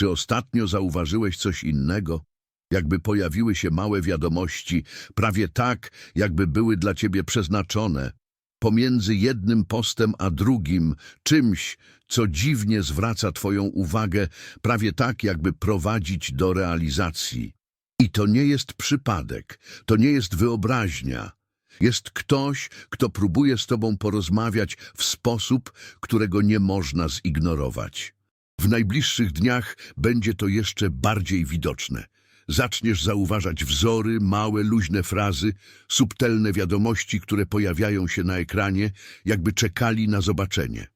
Czy ostatnio zauważyłeś coś innego? Jakby pojawiły się małe wiadomości, prawie tak, jakby były dla ciebie przeznaczone. Pomiędzy jednym postem a drugim, czymś, co dziwnie zwraca twoją uwagę, prawie tak, jakby prowadzić do realizacji. I to nie jest przypadek, to nie jest wyobraźnia. Jest ktoś, kto próbuje z tobą porozmawiać w sposób, którego nie można zignorować. W najbliższych dniach będzie to jeszcze bardziej widoczne. Zaczniesz zauważać wzory, małe, luźne frazy, subtelne wiadomości, które pojawiają się na ekranie, jakby czekali na zobaczenie.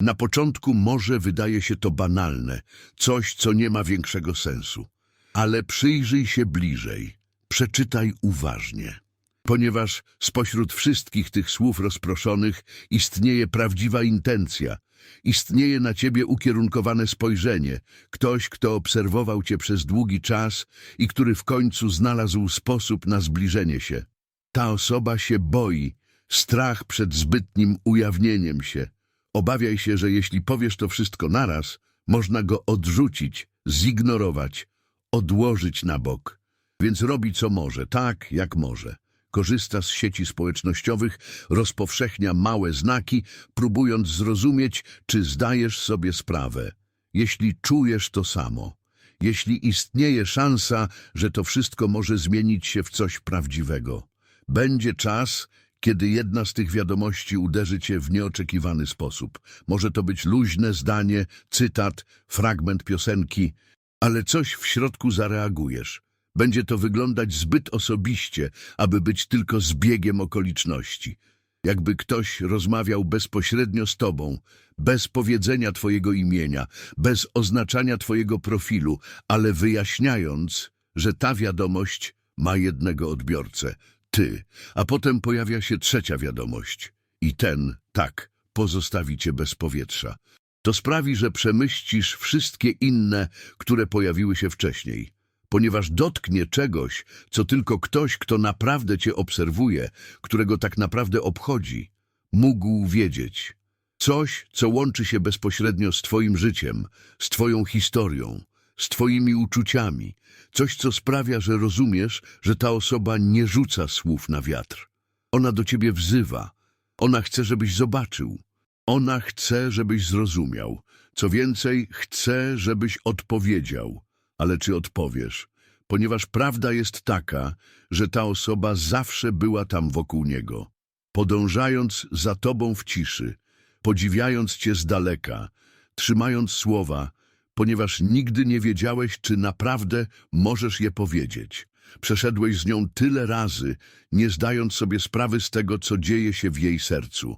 Na początku może wydaje się to banalne, coś, co nie ma większego sensu. Ale przyjrzyj się bliżej, przeczytaj uważnie. Ponieważ spośród wszystkich tych słów rozproszonych istnieje prawdziwa intencja, istnieje na ciebie ukierunkowane spojrzenie, ktoś, kto obserwował cię przez długi czas i który w końcu znalazł sposób na zbliżenie się. Ta osoba się boi, strach przed zbytnim ujawnieniem się. Obawiaj się, że jeśli powiesz to wszystko naraz, można go odrzucić, zignorować, odłożyć na bok. Więc robi co może, tak jak może. Korzysta z sieci społecznościowych, rozpowszechnia małe znaki, próbując zrozumieć, czy zdajesz sobie sprawę. Jeśli czujesz to samo, jeśli istnieje szansa, że to wszystko może zmienić się w coś prawdziwego, będzie czas, kiedy jedna z tych wiadomości uderzy cię w nieoczekiwany sposób. Może to być luźne zdanie, cytat, fragment piosenki, ale coś w środku zareagujesz. Będzie to wyglądać zbyt osobiście, aby być tylko zbiegiem okoliczności. Jakby ktoś rozmawiał bezpośrednio z tobą, bez powiedzenia twojego imienia, bez oznaczania twojego profilu, ale wyjaśniając, że ta wiadomość ma jednego odbiorcę, ty, a potem pojawia się trzecia wiadomość. I ten, tak, pozostawi cię bez powietrza. To sprawi, że przemyścisz wszystkie inne, które pojawiły się wcześniej ponieważ dotknie czegoś, co tylko ktoś, kto naprawdę cię obserwuje, którego tak naprawdę obchodzi, mógł wiedzieć. Coś, co łączy się bezpośrednio z twoim życiem, z twoją historią, z twoimi uczuciami. Coś, co sprawia, że rozumiesz, że ta osoba nie rzuca słów na wiatr. Ona do ciebie wzywa. Ona chce, żebyś zobaczył. Ona chce, żebyś zrozumiał. Co więcej, chce, żebyś odpowiedział ale czy odpowiesz? Ponieważ prawda jest taka, że ta osoba zawsze była tam wokół niego, podążając za tobą w ciszy, podziwiając cię z daleka, trzymając słowa, ponieważ nigdy nie wiedziałeś, czy naprawdę możesz je powiedzieć. Przeszedłeś z nią tyle razy, nie zdając sobie sprawy z tego, co dzieje się w jej sercu.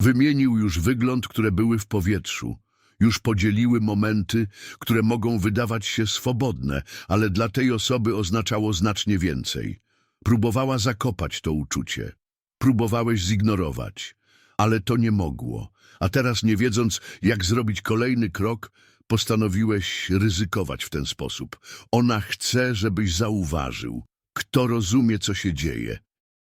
Wymienił już wygląd, które były w powietrzu, już podzieliły momenty, które mogą wydawać się swobodne, ale dla tej osoby oznaczało znacznie więcej. Próbowała zakopać to uczucie. Próbowałeś zignorować, ale to nie mogło. A teraz, nie wiedząc, jak zrobić kolejny krok, postanowiłeś ryzykować w ten sposób. Ona chce, żebyś zauważył. Kto rozumie, co się dzieje.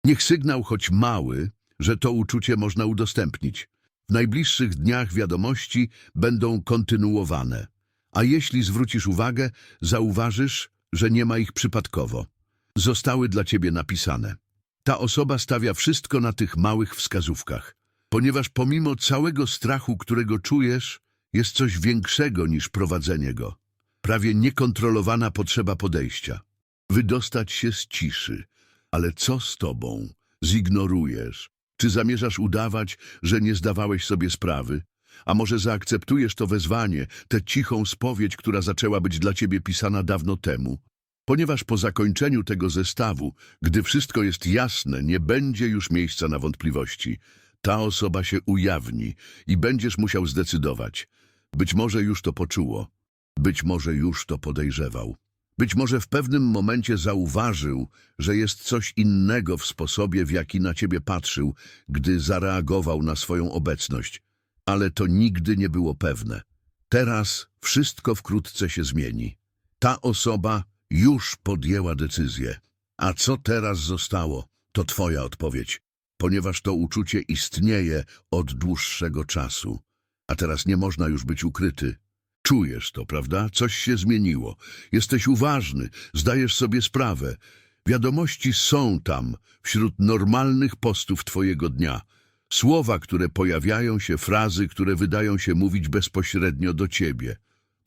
Niech sygnał, choć mały, że to uczucie można udostępnić. W najbliższych dniach wiadomości będą kontynuowane, a jeśli zwrócisz uwagę, zauważysz, że nie ma ich przypadkowo. Zostały dla ciebie napisane. Ta osoba stawia wszystko na tych małych wskazówkach, ponieważ pomimo całego strachu, którego czujesz, jest coś większego niż prowadzenie go. Prawie niekontrolowana potrzeba podejścia. Wydostać się z ciszy. Ale co z tobą? Zignorujesz, czy zamierzasz udawać, że nie zdawałeś sobie sprawy? A może zaakceptujesz to wezwanie, tę cichą spowiedź, która zaczęła być dla ciebie pisana dawno temu? Ponieważ po zakończeniu tego zestawu, gdy wszystko jest jasne, nie będzie już miejsca na wątpliwości. Ta osoba się ujawni i będziesz musiał zdecydować. Być może już to poczuło, być może już to podejrzewał. Być może w pewnym momencie zauważył, że jest coś innego w sposobie, w jaki na ciebie patrzył, gdy zareagował na swoją obecność, ale to nigdy nie było pewne. Teraz wszystko wkrótce się zmieni. Ta osoba już podjęła decyzję. A co teraz zostało, to twoja odpowiedź, ponieważ to uczucie istnieje od dłuższego czasu. A teraz nie można już być ukryty. Czujesz to, prawda? Coś się zmieniło. Jesteś uważny, zdajesz sobie sprawę. Wiadomości są tam, wśród normalnych postów twojego dnia. Słowa, które pojawiają się, frazy, które wydają się mówić bezpośrednio do ciebie.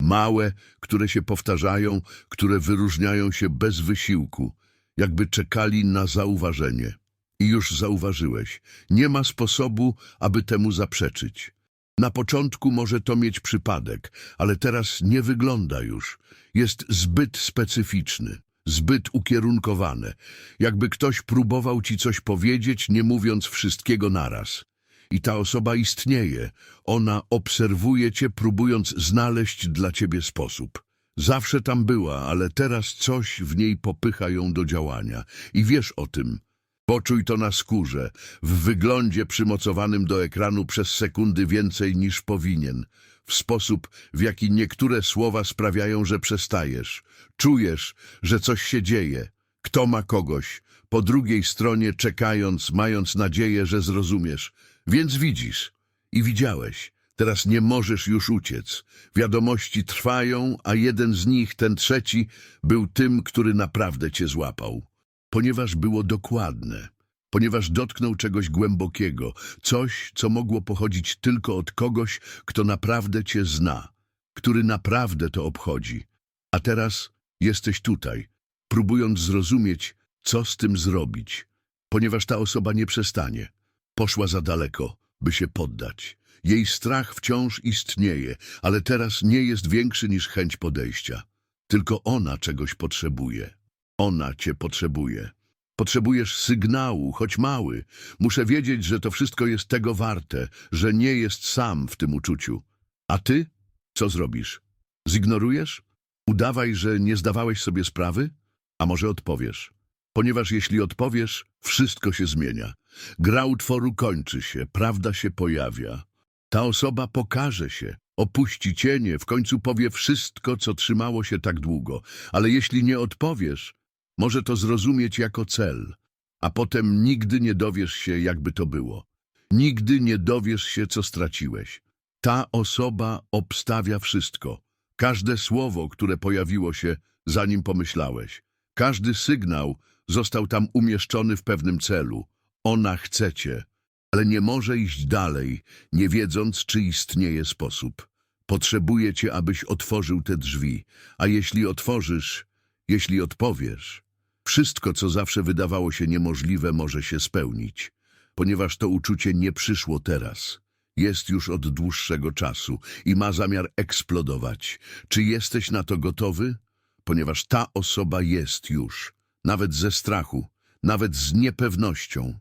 Małe, które się powtarzają, które wyróżniają się bez wysiłku, jakby czekali na zauważenie. I już zauważyłeś, nie ma sposobu, aby temu zaprzeczyć. Na początku może to mieć przypadek, ale teraz nie wygląda już. Jest zbyt specyficzny, zbyt ukierunkowane, jakby ktoś próbował ci coś powiedzieć, nie mówiąc wszystkiego naraz. I ta osoba istnieje, ona obserwuje cię, próbując znaleźć dla ciebie sposób. Zawsze tam była, ale teraz coś w niej popycha ją do działania. I wiesz o tym. Poczuj to na skórze, w wyglądzie przymocowanym do ekranu przez sekundy więcej niż powinien, w sposób, w jaki niektóre słowa sprawiają, że przestajesz. Czujesz, że coś się dzieje. Kto ma kogoś, po drugiej stronie czekając, mając nadzieję, że zrozumiesz. Więc widzisz i widziałeś. Teraz nie możesz już uciec. Wiadomości trwają, a jeden z nich, ten trzeci, był tym, który naprawdę cię złapał ponieważ było dokładne, ponieważ dotknął czegoś głębokiego, coś, co mogło pochodzić tylko od kogoś, kto naprawdę cię zna, który naprawdę to obchodzi. A teraz jesteś tutaj, próbując zrozumieć, co z tym zrobić, ponieważ ta osoba nie przestanie. Poszła za daleko, by się poddać. Jej strach wciąż istnieje, ale teraz nie jest większy niż chęć podejścia. Tylko ona czegoś potrzebuje. Ona cię potrzebuje. Potrzebujesz sygnału, choć mały. Muszę wiedzieć, że to wszystko jest tego warte, że nie jest sam w tym uczuciu. A ty? Co zrobisz? Zignorujesz? Udawaj, że nie zdawałeś sobie sprawy? A może odpowiesz? Ponieważ jeśli odpowiesz, wszystko się zmienia. Gra utworu kończy się, prawda się pojawia. Ta osoba pokaże się, opuści cienie, w końcu powie wszystko, co trzymało się tak długo. Ale jeśli nie odpowiesz, może to zrozumieć jako cel, a potem nigdy nie dowiesz się, jakby to było. Nigdy nie dowiesz się, co straciłeś. Ta osoba obstawia wszystko. Każde słowo, które pojawiło się, zanim pomyślałeś. Każdy sygnał został tam umieszczony w pewnym celu. Ona chce cię, ale nie może iść dalej, nie wiedząc, czy istnieje sposób. Potrzebuje cię, abyś otworzył te drzwi, a jeśli otworzysz, jeśli odpowiesz, wszystko, co zawsze wydawało się niemożliwe, może się spełnić, ponieważ to uczucie nie przyszło teraz. Jest już od dłuższego czasu i ma zamiar eksplodować. Czy jesteś na to gotowy? Ponieważ ta osoba jest już, nawet ze strachu, nawet z niepewnością.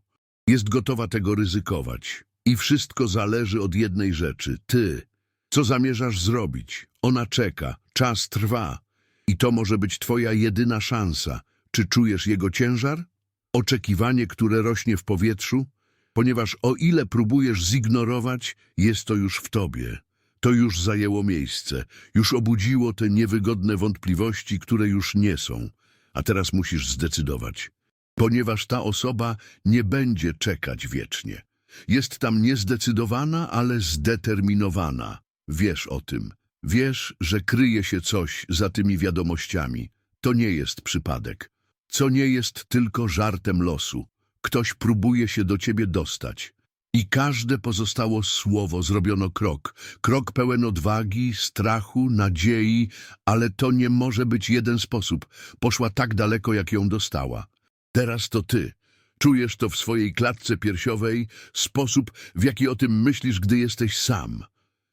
Jest gotowa tego ryzykować. I wszystko zależy od jednej rzeczy. Ty. Co zamierzasz zrobić? Ona czeka. Czas trwa. I to może być twoja jedyna szansa. Czy czujesz jego ciężar? Oczekiwanie, które rośnie w powietrzu? Ponieważ o ile próbujesz zignorować, jest to już w tobie. To już zajęło miejsce, już obudziło te niewygodne wątpliwości, które już nie są. A teraz musisz zdecydować. Ponieważ ta osoba nie będzie czekać wiecznie. Jest tam niezdecydowana, ale zdeterminowana. Wiesz o tym. Wiesz, że kryje się coś za tymi wiadomościami. To nie jest przypadek co nie jest tylko żartem losu. Ktoś próbuje się do ciebie dostać. I każde pozostało słowo zrobiono krok. Krok pełen odwagi, strachu, nadziei, ale to nie może być jeden sposób. Poszła tak daleko, jak ją dostała. Teraz to ty. Czujesz to w swojej klatce piersiowej, sposób, w jaki o tym myślisz, gdy jesteś sam.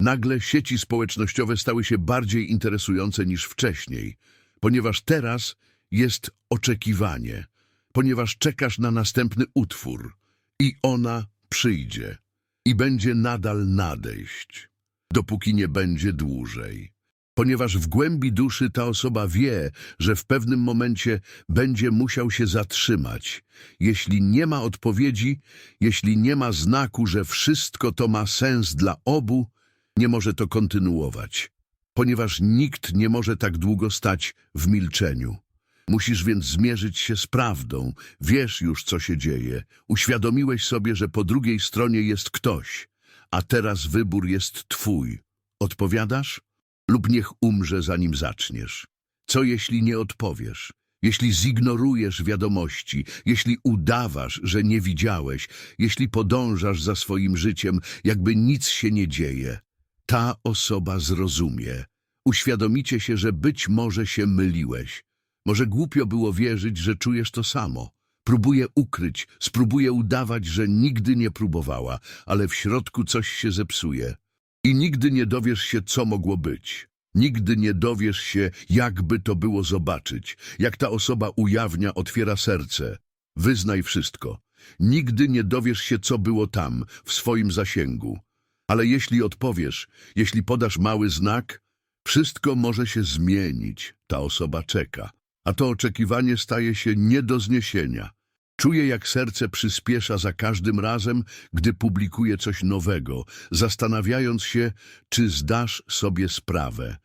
Nagle sieci społecznościowe stały się bardziej interesujące niż wcześniej, ponieważ teraz jest oczekiwanie, ponieważ czekasz na następny utwór i ona przyjdzie i będzie nadal nadejść, dopóki nie będzie dłużej. Ponieważ w głębi duszy ta osoba wie, że w pewnym momencie będzie musiał się zatrzymać. Jeśli nie ma odpowiedzi, jeśli nie ma znaku, że wszystko to ma sens dla obu, nie może to kontynuować. Ponieważ nikt nie może tak długo stać w milczeniu. Musisz więc zmierzyć się z prawdą. Wiesz już, co się dzieje. Uświadomiłeś sobie, że po drugiej stronie jest ktoś, a teraz wybór jest twój. Odpowiadasz? lub niech umrze, zanim zaczniesz. Co jeśli nie odpowiesz? Jeśli zignorujesz wiadomości, jeśli udawasz, że nie widziałeś, jeśli podążasz za swoim życiem, jakby nic się nie dzieje, ta osoba zrozumie. Uświadomicie się, że być może się myliłeś. Może głupio było wierzyć, że czujesz to samo. Próbuje ukryć, spróbuje udawać, że nigdy nie próbowała, ale w środku coś się zepsuje. I nigdy nie dowiesz się, co mogło być. Nigdy nie dowiesz się, jakby to było zobaczyć, jak ta osoba ujawnia, otwiera serce. Wyznaj wszystko. Nigdy nie dowiesz się, co było tam, w swoim zasięgu. Ale jeśli odpowiesz, jeśli podasz mały znak, wszystko może się zmienić. Ta osoba czeka. A to oczekiwanie staje się nie do zniesienia. Czuję, jak serce przyspiesza za każdym razem, gdy publikuje coś nowego, zastanawiając się, czy zdasz sobie sprawę.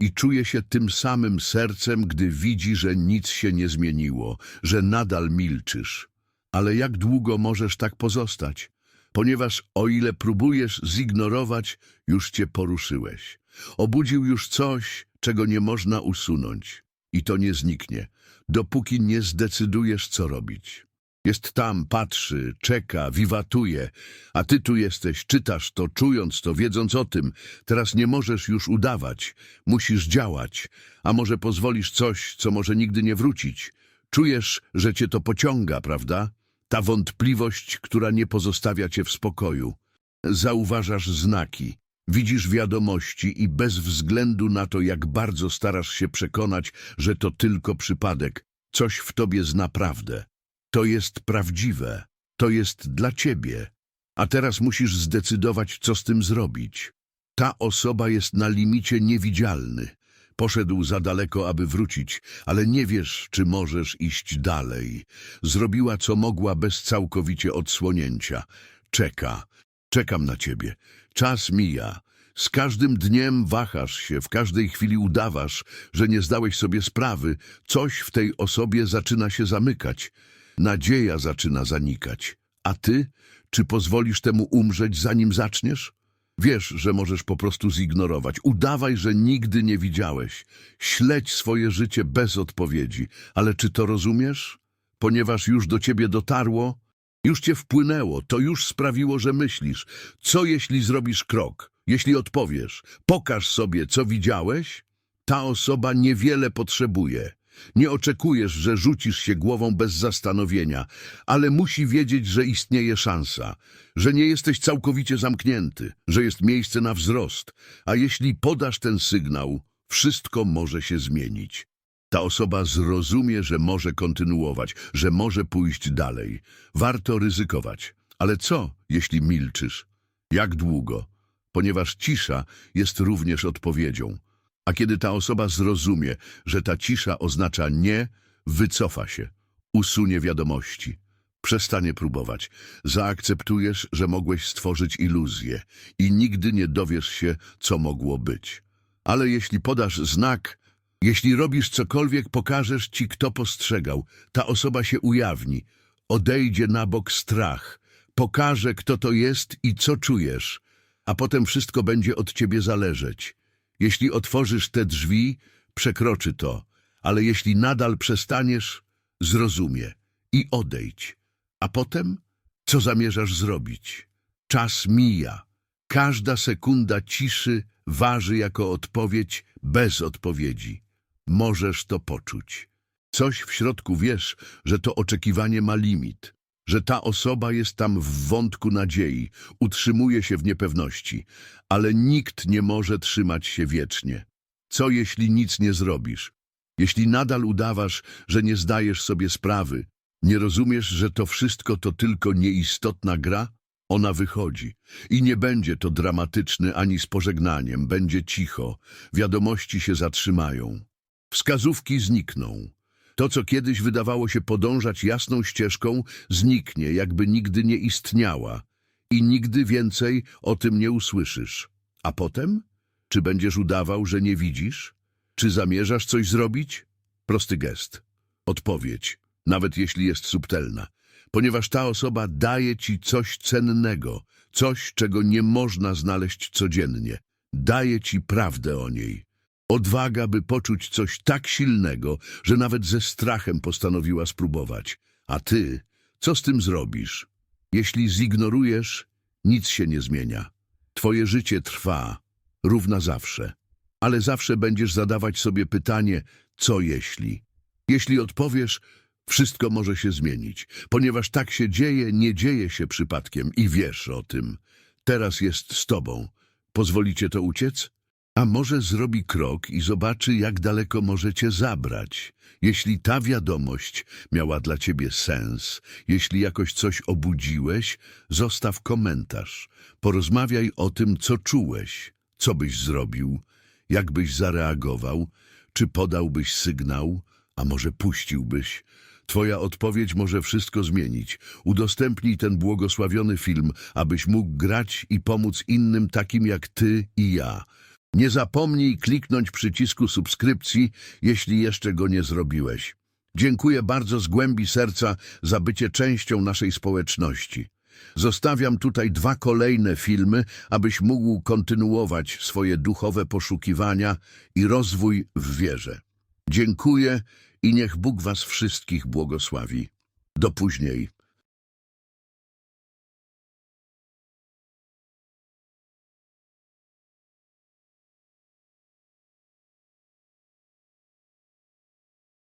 I czuję się tym samym sercem, gdy widzi, że nic się nie zmieniło, że nadal milczysz. Ale jak długo możesz tak pozostać? Ponieważ o ile próbujesz zignorować, już cię poruszyłeś. Obudził już coś, czego nie można usunąć. I to nie zniknie, dopóki nie zdecydujesz, co robić. Jest tam, patrzy, czeka, wiwatuje, a ty tu jesteś, czytasz to, czując to, wiedząc o tym. Teraz nie możesz już udawać, musisz działać, a może pozwolisz coś, co może nigdy nie wrócić. Czujesz, że cię to pociąga, prawda? Ta wątpliwość, która nie pozostawia cię w spokoju. Zauważasz znaki, widzisz wiadomości i bez względu na to, jak bardzo starasz się przekonać, że to tylko przypadek, coś w tobie zna prawdę. To jest prawdziwe, to jest dla ciebie. A teraz musisz zdecydować, co z tym zrobić. Ta osoba jest na limicie niewidzialny. Poszedł za daleko, aby wrócić, ale nie wiesz, czy możesz iść dalej. Zrobiła, co mogła bez całkowicie odsłonięcia. Czeka. Czekam na ciebie. Czas mija. Z każdym dniem wahasz się, w każdej chwili udawasz, że nie zdałeś sobie sprawy. Coś w tej osobie zaczyna się zamykać. Nadzieja zaczyna zanikać. A ty? Czy pozwolisz temu umrzeć, zanim zaczniesz? Wiesz, że możesz po prostu zignorować. Udawaj, że nigdy nie widziałeś. Śledź swoje życie bez odpowiedzi. Ale czy to rozumiesz? Ponieważ już do ciebie dotarło, już cię wpłynęło, to już sprawiło, że myślisz. Co jeśli zrobisz krok? Jeśli odpowiesz, pokaż sobie, co widziałeś? Ta osoba niewiele potrzebuje. Nie oczekujesz, że rzucisz się głową bez zastanowienia, ale musi wiedzieć, że istnieje szansa, że nie jesteś całkowicie zamknięty, że jest miejsce na wzrost, a jeśli podasz ten sygnał, wszystko może się zmienić. Ta osoba zrozumie, że może kontynuować, że może pójść dalej. Warto ryzykować. Ale co, jeśli milczysz? Jak długo? Ponieważ cisza jest również odpowiedzią. A kiedy ta osoba zrozumie, że ta cisza oznacza nie, wycofa się, usunie wiadomości, przestanie próbować. Zaakceptujesz, że mogłeś stworzyć iluzję i nigdy nie dowiesz się, co mogło być. Ale jeśli podasz znak, jeśli robisz cokolwiek, pokażesz ci, kto postrzegał, ta osoba się ujawni, odejdzie na bok strach, pokaże, kto to jest i co czujesz, a potem wszystko będzie od ciebie zależeć. Jeśli otworzysz te drzwi, przekroczy to, ale jeśli nadal przestaniesz, zrozumie i odejdź. A potem, co zamierzasz zrobić? Czas mija. Każda sekunda ciszy waży jako odpowiedź bez odpowiedzi. Możesz to poczuć. Coś w środku wiesz, że to oczekiwanie ma limit, że ta osoba jest tam w wątku nadziei, utrzymuje się w niepewności, ale nikt nie może trzymać się wiecznie. Co jeśli nic nie zrobisz? Jeśli nadal udawasz, że nie zdajesz sobie sprawy, nie rozumiesz, że to wszystko to tylko nieistotna gra? Ona wychodzi i nie będzie to dramatyczny ani z pożegnaniem, będzie cicho, wiadomości się zatrzymają. Wskazówki znikną. To, co kiedyś wydawało się podążać jasną ścieżką, zniknie, jakby nigdy nie istniała i nigdy więcej o tym nie usłyszysz. A potem? Czy będziesz udawał, że nie widzisz? Czy zamierzasz coś zrobić? Prosty gest. Odpowiedź, nawet jeśli jest subtelna, ponieważ ta osoba daje ci coś cennego, coś, czego nie można znaleźć codziennie. Daje ci prawdę o niej. Odwaga, by poczuć coś tak silnego, że nawet ze strachem postanowiła spróbować. A ty, co z tym zrobisz? Jeśli zignorujesz, nic się nie zmienia. Twoje życie trwa, równa zawsze. Ale zawsze będziesz zadawać sobie pytanie, co jeśli? Jeśli odpowiesz, wszystko może się zmienić, ponieważ tak się dzieje, nie dzieje się przypadkiem i wiesz o tym. Teraz jest z tobą. Pozwolicie to uciec? A może zrobi krok i zobaczy, jak daleko może cię zabrać. Jeśli ta wiadomość miała dla ciebie sens, jeśli jakoś coś obudziłeś, zostaw komentarz. Porozmawiaj o tym, co czułeś, co byś zrobił, jak byś zareagował, czy podałbyś sygnał, a może puściłbyś. Twoja odpowiedź może wszystko zmienić. Udostępnij ten błogosławiony film, abyś mógł grać i pomóc innym takim jak ty i ja. Nie zapomnij kliknąć przycisku subskrypcji, jeśli jeszcze go nie zrobiłeś. Dziękuję bardzo z głębi serca za bycie częścią naszej społeczności. Zostawiam tutaj dwa kolejne filmy, abyś mógł kontynuować swoje duchowe poszukiwania i rozwój w wierze. Dziękuję i niech Bóg was wszystkich błogosławi. Do później.